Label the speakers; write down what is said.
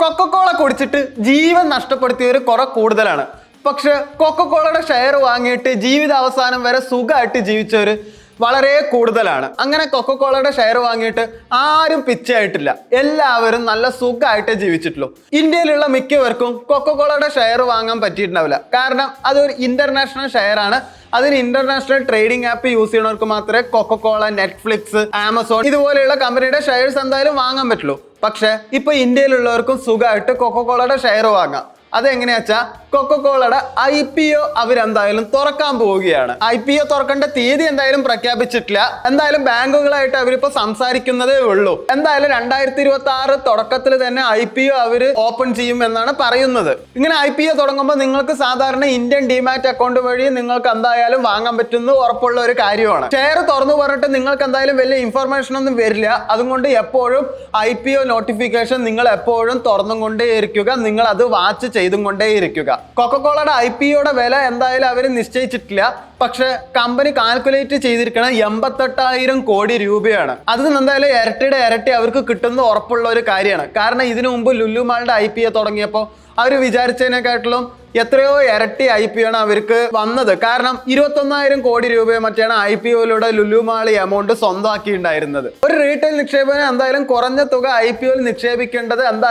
Speaker 1: Coca Cola കുടിച്ചിട്ട് ജീവൻ നഷ്ടപ്പെടുത്തിയവർ കുറെ കൂടുതലാണ്. പക്ഷെ കൊക്കക്കോളയുടെ ഷെയർ വാങ്ങിയിട്ട് ജീവിത അവസാനം വരെ സുഖമായിട്ട് ജീവിച്ചവർ വളരെ കൂടുതലാണ്. അങ്ങനെ കൊക്കക്കോളയുടെ ഷെയർ വാങ്ങിയിട്ട് ആരും പിച്ചായിട്ടില്ല എല്ലാവരും നല്ല സുഖമായിട്ട് ജീവിച്ചിട്ടുള്ളൂ. ഇന്ത്യയിലുള്ള മിക്കവർക്കും കൊക്കക്കോളയുടെ ഷെയർ വാങ്ങാൻ പറ്റിയിട്ടുണ്ടാവില്ല. കാരണം അതൊരു ഇന്റർനാഷണൽ ഷെയർ ആണ്. അതിന് ഇന്റർനാഷണൽ ട്രേഡിംഗ് ആപ്പ് യൂസ് ചെയ്യുന്നവർക്ക് മാത്രമേ കൊക്കക്കോള നെറ്റ്ഫ്ലിക്സ് ആമസോൺ ഇതുപോലെയുള്ള കമ്പനിയുടെ ഷെയർസ് എന്തായാലും വാങ്ങാൻ പറ്റുള്ളൂ. പക്ഷെ ഇപ്പൊ ഇന്ത്യയിലുള്ളവർക്കും സുഖമായിട്ട് കൊക്കക്കോളയുടെ ഷെയർ വാങ്ങാം. അതെങ്ങനെയാ വെച്ചാ കൊക്കക്കോളയുടെ ഐ പി ഒ അവരെന്തായാലും തുറക്കാൻ പോവുകയാണ്. ഐ പി ഒ തുറക്കേണ്ട തീയതി എന്തായാലും പ്രഖ്യാപിച്ചിട്ടില്ല. എന്തായാലും ബാങ്കുകളായിട്ട് അവരിപ്പോ സംസാരിക്കുന്നതേ ഉള്ളൂ. എന്തായാലും രണ്ടായിരത്തി ഇരുപത്തി ആറ് തുടക്കത്തിൽ തന്നെ ഐ പി ഒ അവർ ഓപ്പൺ ചെയ്യും എന്നാണ് പറയുന്നത്. ഇങ്ങനെ ഐ പി ഒ തുടങ്ങുമ്പോൾ നിങ്ങൾക്ക് സാധാരണ ഇന്ത്യൻ ഡിമാറ്റ് അക്കൗണ്ട് വഴി നിങ്ങൾക്ക് എന്തായാലും വാങ്ങാൻ പറ്റുന്ന ഉറപ്പുള്ള ഒരു കാര്യമാണ്. ഷെയർ തുറന്നു പറഞ്ഞിട്ട് നിങ്ങൾക്ക് എന്തായാലും വലിയ ഇൻഫർമേഷൻ ഒന്നും വരില്ല. അതുകൊണ്ട് എപ്പോഴും ഐ പി ഒ നോട്ടിഫിക്കേഷൻ നിങ്ങൾ എപ്പോഴും തുറന്നും കൊണ്ടേയിരിക്കുക നിങ്ങൾ അത് വാച്ച് ചെയ്തും കൊണ്ടേയിരിക്കുക. കൊക്കക്കോളയുടെ ഐ പി ഒയുടെ വില എന്തായാലും അവർ നിശ്ചയിച്ചിട്ടില്ല. പക്ഷെ കമ്പനി കാൽക്കുലേറ്റ് ചെയ്തിരിക്കുന്നത് എൺപത്തെട്ടായിരം കോടി രൂപയാണ്. അത് എന്തായാലും ഇരട്ടിയുടെ ഇരട്ടി അവർക്ക് കിട്ടുന്ന ഉറപ്പുള്ള ഒരു കാര്യമാണ്. കാരണം ഇതിനു മുമ്പ് ലുല്ലുമാളുടെ ഐ പി ഒ തുടങ്ങിയപ്പോൾ അവർ വിചാരിച്ചതിനെക്കാട്ടിലും എത്രയോ ഇരട്ടി ഐ പി ആണ് അവർക്ക് വന്നത്. കാരണം ഇരുപത്തൊന്നായിരം കോടി രൂപയോ മറ്റാണ് ഐ പി ഒയിലൂടെ ലുലുമാളി എമൗണ്ട് സ്വന്തമാക്കിയിട്ടുണ്ടായിരുന്നത്. ഒരു റീറ്റെയിൽ നിക്ഷേപകന് എന്തായാലും കുറഞ്ഞ തുക ഐ പി ഒയിൽ നിക്ഷേപിക്കേണ്ടത് എന്തായാലും